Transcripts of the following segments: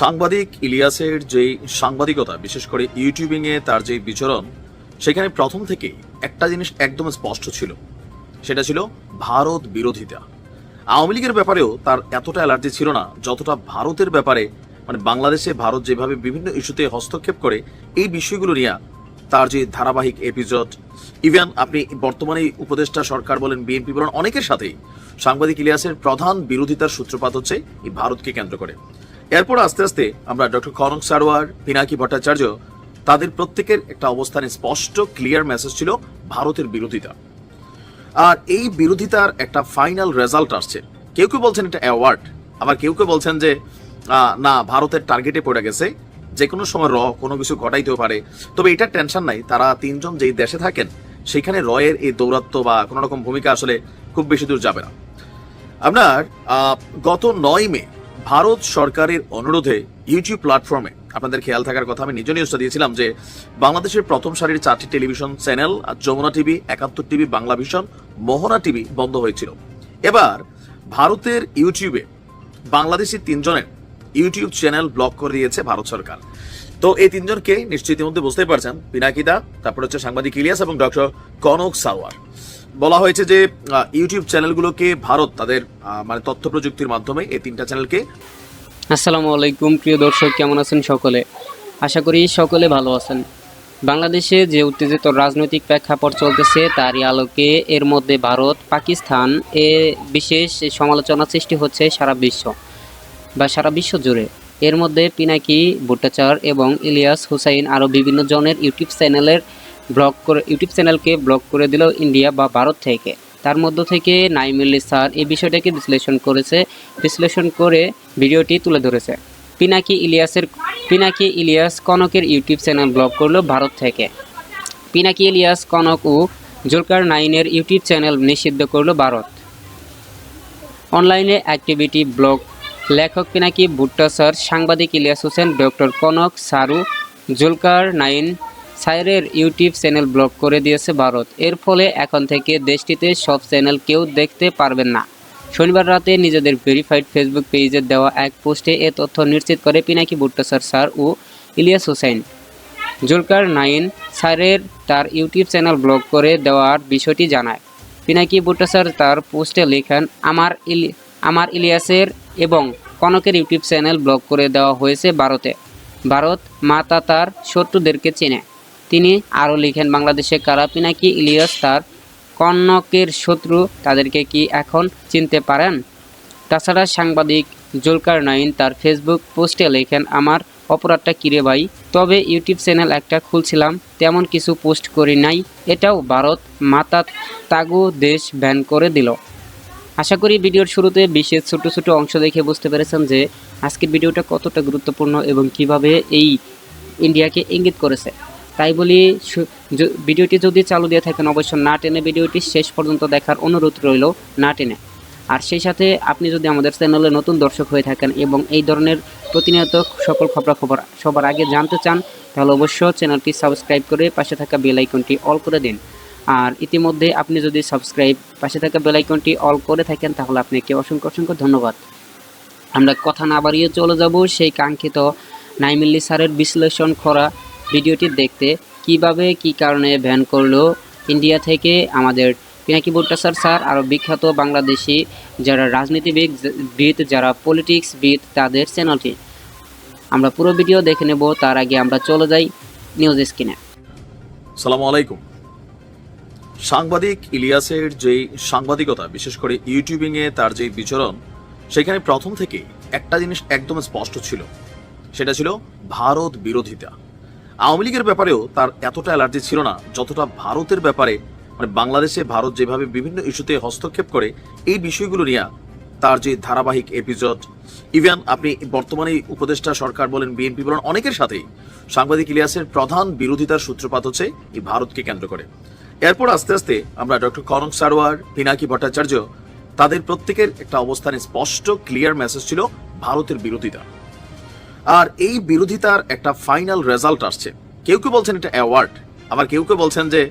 সাংবাদিক ইলিয়াসের যেই সাংবাদিকতা, বিশেষ করে ইউটিউবিং এ তার যে বিচরণ, সেখানে প্রথম থেকেই একটা জিনিস একদম স্পষ্ট ছিল। সেটা ছিল ভারত বিরোধিতা। আওয়ামী লীগের ব্যাপারেও তার এতটা অ্যালার্জি ছিল না, যতটা ভারতের ব্যাপারে মানে বাংলাদেশে ভারত যেভাবে বিভিন্ন ইস্যুতে হস্তক্ষেপ করে, এই বিষয়গুলো নিয়ে তার যে ধারাবাহিক এপিসোড, ইভেন আপনি বর্তমানে উপদেষ্টা সরকার বলেন, বিএনপি বলেন, অনেকের সাথেই সাংবাদিক ইলিয়াসের প্রধান বিরোধিতার সূত্রপাত হচ্ছে এই ভারতকে কেন্দ্র করে। এরপর আস্তে আস্তে আমরা ডক্টর কনক সারোয়ার, পিনাকি ভট্টাচার্য, তাদের প্রত্যেকের একটা অবস্থানে স্পষ্ট ক্লিয়ার মেসেজ ছিল, ভারতের বিরোধিতা। আর এই বিরোধিতার একটা ফাইনাল রেজাল্ট আসছে। কেউ কেউ বলছেন এটা অ্যাওয়ার্ড আবার কেউ কেউ বলছেন যে না, ভারতের টার্গেটে পড়ে গেছে যে কোনো সময় র, কোনো কিছু ঘটাইতেও পারে। তবে এটার টেনশন নাই, তারা তিনজন যেই দেশে থাকেন, সেখানে রয়ের এই দৌরাত্ম বা কোনো রকম ভূমিকা আসলে খুব বেশি দূর যাবে না। আপনার গত নয় মে ভারত সরকারের অনুরোধে ইউটিউব প্ল্যাটফর্মে আপনাদের খেয়াল থাকার কথা, আমি নিজ নিউজটা দিয়েছিলাম যে বাংলাদেশের প্রথম সারির চারটি টেলিভিশন চ্যানেল আর Jamuna TV Ekattor TV Bangla vision Mohona TV বন্ধ হয়েছিল। এবার ভারতের ইউটিউবে বাংলাদেশি তিনজনের ইউটিউব চ্যানেল ব্লক করে দিয়েছে ভারত সরকার। তো এই তিনজনকে নিশ্চিত ইতিমধ্যে বুঝতেই পারছেন, পিনাকিদা, তারপর হচ্ছে সাংবাদিক ইলিয়াস এবং ডক্টর কনক সাওয়ার বলা হয়েছে যে ইউটিউব চ্যানেলগুলোকে ভারত তাদের মানে তথ্য প্রযুক্তির মাধ্যমে এই তিনটা চ্যানেলকে আসসালামু আলাইকুম, প্রিয় দর্শক, কেমন আছেন সকলে? আশা করি সকলে ভালো আছেন। বাংলাদেশে যে উত্তেজিত রাজনৈতিক প্রেক্ষাপট চলতেছে, তারই আলোকে এর মধ্যে ভারত, পাকিস্তান, এ বিশেষ সমালোচনা সৃষ্টি হচ্ছে সারা বিশ্ব বা সারা বিশ্ব জুড়ে। এর মধ্যে পিনাকি ভট্টাচার এবং ইলিয়াস হুসাইন আরও বিভিন্ন জনের ইউটিউব চ্যানেলের ব্লক করে, ইউটিউব চ্যানেলকে ব্লক করে দিল ইন্ডিয়া বা ভারত থেকে। তার মধ্য থেকে নাইমুল্লি স্যার এই বিষয়টাকে বিশ্লেষণ করেছে, বিশ্লেষণ করে ভিডিওটি তুলে ধরেছে। পিনাকি ইলিয়াসের, পিনাকি ইলিয়াস কনকের ইউটিউব চ্যানেল ব্লক করল ভারত থেকে। পিনাকি ইলিয়াস কনক ও জুলকার নাইনের ইউটিউব চ্যানেল নিষিদ্ধ করল ভারত। অনলাইনে অ্যাক্টিভিটি ব্লগ, লেখক পিনাকি ভুট্টা স্যার, সাংবাদিক ইলিয়াস হোসেন, ডক্টর কনক সারু জুলকার নাইন সাইরের ইউটিউব চ্যানেল ব্লক করে দিয়েছে ভারত। এর ফলে এখন থেকে দেশটিতে সব চ্যানেল কেউ দেখতে পারবেন না। শনিবার রাতে নিজেদের ভেরিফাইড ফেসবুক পেজে দেওয়া এক পোস্টে এ তথ্য নিশ্চিত করে পিনাকি ভুট্টা স্যার ও ইলিয়াস হোসেন। জুলকার নাইন স্যারের তার ইউটিউব চ্যানেল ব্লক করে দেওয়ার বিষয়টি জানায়। পিনাকি ভট্টাচার তার পোস্টে লেখেন, আমার ইলি, আমার ইলিয়াসের এবং কনকের ইউটিউব চ্যানেল ব্লক করে দেওয়া হয়েছে ভারতে। ভারত মাতা তার শত্রুদেরকে চেনে। তিনি আরও লিখেন, বাংলাদেশে কারা পিনাকি ইলিয়াস তার কনকের শত্রু, তাদেরকে কি এখন চিনতে পারেন? তাছাড়া সাংবাদিক জুলকার নাইন তার ফেসবুক পোস্টে লেখেন, আমার অপরাধটা কিরে ভাই? তবে ইউটিউব চ্যানেল একটা খুলছিলাম, তেমন কিছু পোস্ট করি নাই, এটাও ভারত মাতা তাগু দেশ ব্যান করে দিল। আশা করি ভিডিওর শুরুতে বিশেষ ছোট ছোট অংশ দেখে বুঝতে পেরেছেন যে আজকের ভিডিওটা কতটা গুরুত্বপূর্ণ এবং কীভাবে এই ইন্ডিয়াকে ইঙ্গিত করেছে। তাই বলি ভিডিওটি যদি চালু দিয়ে থাকেন, অবশ্য না টেনে ভিডিওটি শেষ পর্যন্ত দেখার অনুরোধ রইল, না টেনে। আর সেই সাথে আপনি যদি আমাদের চ্যানেলে নতুন দর্শক হয়ে থাকেন এবং এই ধরনের প্রতিনিয়ত সকল খবরাখবর সবার আগে জানতে চান, তাহলে অবশ্য চ্যানেলটি সাবস্ক্রাইব করে পাশে থাকা বেল আইকনটি অল করে দিন। আর ইতিমধ্যে আপনি যদি সাবস্ক্রাইব পাশে থাকা বেল আইকনটি অল করে থাকেন, তাহলে আপনাকে অসংখ্য অসংখ্য ধন্যবাদ। আমরা কথা না বাড়িয়ে চলে যাব সেই কাঙ্ক্ষিত নাইমিল্লি স্যারের বিশ্লেষণ করা ভিডিওটি দেখতে কীভাবে, কি কারণে ব্যান করল ইন্ডিয়া থেকে আমাদের পিনাকি ভট্টাচার স্যার। আরও বিখ্যাত বাংলাদেশি যারা রাজনীতিবিদ, বিদ, যারা পলিটিক্স বিদ, তাদের চ্যানেলটি আমরা পুরো ভিডিও দেখে নেব, তার আগে আমরা চলে যাই নিউজ স্ক্রিনে সালাম আলাইকুম। সাংবাদিক ইলিয়াসের যেই সাংবাদিকতা, বিশেষ করে ইউটিউবিং এ তার যে বিচরণ, সেখানে প্রথম থেকেই একটা জিনিস একদম স্পষ্ট ছিল। সেটা ছিল ভারত বিরোধিতা। আওয়ামী লীগের ব্যাপারেও তার এতটা অ্যালার্জি ছিল না, যতটা ভারতের ব্যাপারে মানে বাংলাদেশে ভারত যেভাবে বিভিন্ন ইস্যুতে হস্তক্ষেপ করে, এই বিষয়গুলো নিয়ে তার যে ধারাবাহিক এপিসোড, ইভেন আপনি বর্তমানে উপদেষ্টা সরকার বলেন, বিএনপি বলেন, অনেকের সাথেই সাংবাদিক ইলিয়াসের প্রধান বিরোধিতার সূত্রপাত হচ্ছে এই ভারতকে কেন্দ্র করে। এরপর আস্তে আস্তে আমরা ডক্টর কনক সারোয়ার, পিনাকি ভট্টাচার্য, তাদের প্রত্যেকের একটা অবস্থানে স্পষ্ট ক্লিয়ার মেসেজ ছিল, ভারতের বিরোধিতা। আর এই বিরোধিতার একটা ফাইনাল রেজাল্ট আসছে। কেউ কেউ বলছেন এটা অ্যাওয়ার্ড আবার কেউ কেউ বলছেন যে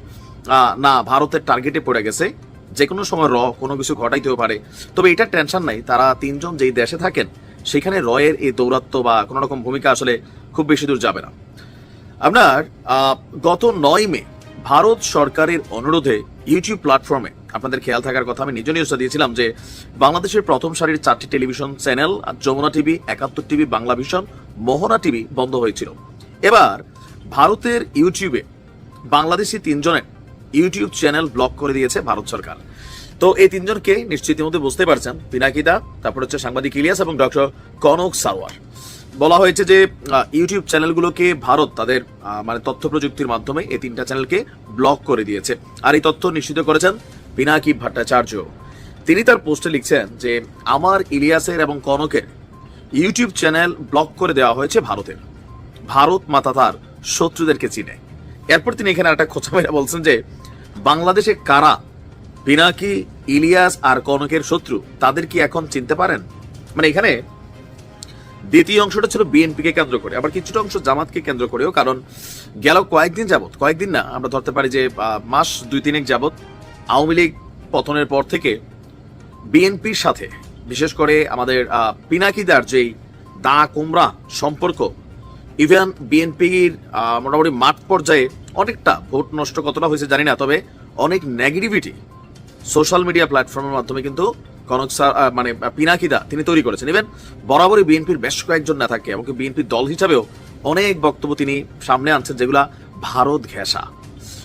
না, ভারতের টার্গেটে পড়ে গেছে যে কোনো সময় র, কোনো কিছু ঘটাইতেও পারে। তবে এটার টেনশন নাই, তারা তিনজন যেই দেশে থাকেন, সেখানে রয়ের এই দৌরাত্ম্য বা কোনো রকম ভূমিকা আসলে খুব বেশি দূর যাবে না। আপনার গত নয় মে ভারত সরকারের অনুরোধে ইউটিউব প্ল্যাটফর্মে আপনাদের খেয়াল থাকার কথা আমি নিজ নিউজটা দিয়েছিলাম যে, বাংলাদেশের প্রথম সারির চারটি television channel Jamuna TV Ekattor TV Bangla vision Mohona TV বন্ধ হয়েছিল। এবার ভারতের ইউটিউবে বাংলাদেশি তিনজনের ইউটিউব চ্যানেল ব্লক করে দিয়েছে ভারত সরকার। তো এই তিনজনকে নিশ্চিত ইতিমধ্যে বুঝতে পারছেন পিনাকিদা তারপর হচ্ছে সাংবাদিক ইলিয়াস এবং ডক্টর কনক সারওয়ার বলা হয়েছে যে ইউটিউব চ্যানেলগুলোকে ভারত তাদের মানে তথ্য প্রযুক্তির মাধ্যমে এই তিনটা চ্যানেলকে ব্লক করে দিয়েছে। আর এই তথ্য নিশ্চিত করেছেন পিনাকি ভট্টাচার্য। তিনি তার পোস্টে লিখছেন যে, আমার ইলিয়াসের এবং কনকের ইউটিউব চ্যানেল ব্লক করে দেওয়া হয়েছে ভারতের। ভারত মাতা তার শত্রুদেরকে চিনে। এরপর তিনি এখানে একটা খোঁচা মেরে বলছেন যে, বাংলাদেশে কারা পিনাকি ইলিয়াস আর কনকের শত্রু, তাদের কি এখন চিনতে পারেন? মানে এখানে দ্বিতীয় অংশটা ছিল বিএনপিকে কেন্দ্র করে, আবার কিছুটা অংশ জামাতকে কেন্দ্র করেও, কারণ গেল কয়েকদিন যাবত কয়েকদিন না, আমরা ধরতে পারি যে মাস দুই তিনেক যাবত আওয়ামী লীগ পতনের পর থেকে বিএনপির সাথে বিশেষ করে আমাদের পিনাকিদার যেই দা কুমড়া সম্পর্ক ইভেন বিএনপির মোটামুটি মাঠ পর্যায়ে অনেকটা ভোট নষ্ট কতটা হয়েছে জানি না, তবে অনেক নেগেটিভিটি সোশ্যাল মিডিয়া প্ল্যাটফর্মের মাধ্যমে কিন্তু কনক স্যার মানে পিনাকিদা তিনি তৈরি করেছেন। ইভেন বরাবরই বিএনপির বেশ কয়েকজন নেতাকে এমনকি বিএনপির দল হিসাবেও অনেক বক্তব্য তিনি সামনে আনছেন, যেগুলা ভারত ঘেঁষা।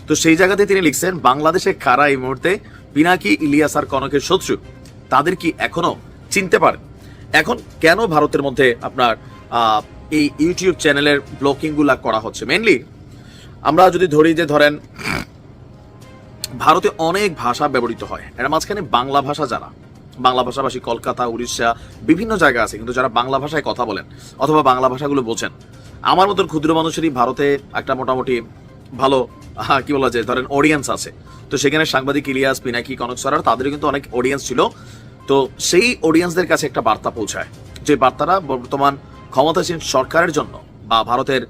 তো সেই জায়গাতে তিনি লিখছেন, বাংলাদেশে কারা এই মুহূর্তে পিনাকি, ইলিয়াস আর কনকের শত্রু? তাদের কি এখনও চিনতে পারেন। এখন কেন ভারতের মধ্যে আপনার এই ইউটিউব চ্যানেলের ব্লকিংগুলা করা হচ্ছে? মেনলি আমরা যদি ধরি যে ধরেন, ভারতে অনেক ভাষা ব্যবহৃত হয়। এর মাঝখানে বাংলা ভাষা যারা, বাংলা ভাষাভাষী কলকাতা, উড়িষ্যা, বিভিন্ন জায়গা আছে, কিন্তু যারা বাংলা ভাষায় কথা বলেন অথবা বাংলা ভাষাগুলো বোঝেন, আমার মতন ক্ষুদ্র মানুষেরই ভারতে একটা মোটামুটি ভালো কি বলা যায়, ধরেন অডিয়েন্স আছে। তো সেখানে সাংবাদিক ইলিয়াস, পিনাকি, কনক সরার, তাদেরও কিন্তু অনেক অডিয়েন্স ছিল। তো সেই অডিয়েন্সদের কাছে একটা বার্তা পৌঁছায়, যে বার্তাটা বর্তমান ক্ষমতাসীন সরকারের জন্য বা ভারতের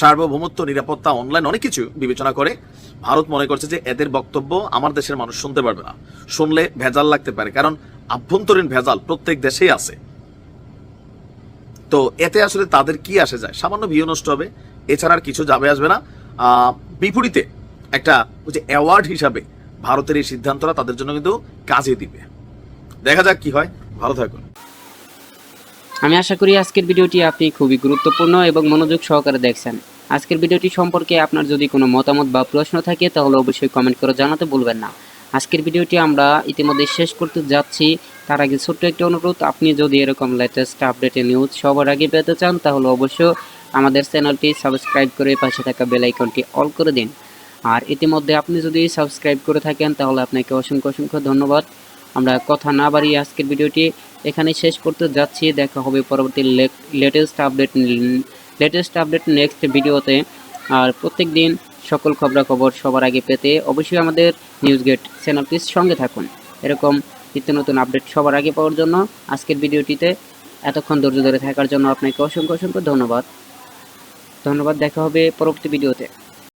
সার্বভৌমত্ব, নিরাপত্তা অনলাইন অনেক কিছু বিবেচনা করে ভারত মনে করছে যে এদের বক্তব্য আমার দেশের মানুষ শুনতে পারবে না। শুনলে ভেজাল লাগতে পারে, কারণ আভ্যন্তরীণ ভেজাল প্রত্যেক দেশেই আছে। তো এতে আসলে তাদের কি আসে যায়? সামান্য ভিউ নষ্ট হবে, এছাড়া আর কিছু যাবে আসবে না। বিপরীতে একটা যে অ্যাওয়ার্ড হিসাবে ভারতের এই সিদ্ধান্তটা তাদের জন্য কিন্তু কাজে দিবে। দেখা যাক কি হয়। ভালো থাকুন। আমি আশা করি আজকের ভিডিওটি আপনি খুবই গুরুত্বপূর্ণ এবং মনোযোগ সহকারে দেখছেন। আজকের ভিডিওটি সম্পর্কে আপনার যদি কোনো মতামত বা প্রশ্ন থাকে, তাহলে অবশ্যই কমেন্ট করে জানাতে ভুলবেন না। আজকের ভিডিওটি আমরা ইতিমধ্যে শেষ করতে যাচ্ছি। তার আগে ছোট্ট একটি অনুরোধ, আপনি যদি এরকম লেটেস্ট আপডেটের নিউজ সবার আগে পেতে চান, তাহলে অবশ্যই আমাদের চ্যানেলটি সাবস্ক্রাইব করে পাশে থাকা বেল আইকনটি অল করে দিন। আর ইতিমধ্যে আপনি যদি সাবস্ক্রাইব করে থাকেন, তাহলে আপনাকে অসংখ্য অসংখ্য ধন্যবাদ। আমরা কথা না বাড়িয়ে আজকের ভিডিওটি এখানে শেষ করতে যাচ্ছি। দেখা হবে পরবর্তী latest update latest update next ভিডিওতে। আর প্রত্যেক দিন সকল খবরাখবর সবার আগে পেতে অবশ্যই আমাদের নিউজ গেট চ্যানেলটির সঙ্গে থাকুন। এরকম নিত্য নতুন আপডেট সবার আগে পাওয়ার জন্য আজকের ভিডিওটিতে এতক্ষণ ধৈর্য ধরে থাকার জন্য আপনাকে অসংখ্য অসংখ্য ধন্যবাদ। ধন্যবাদ, দেখা হবে পরবর্তী ভিডিওতে।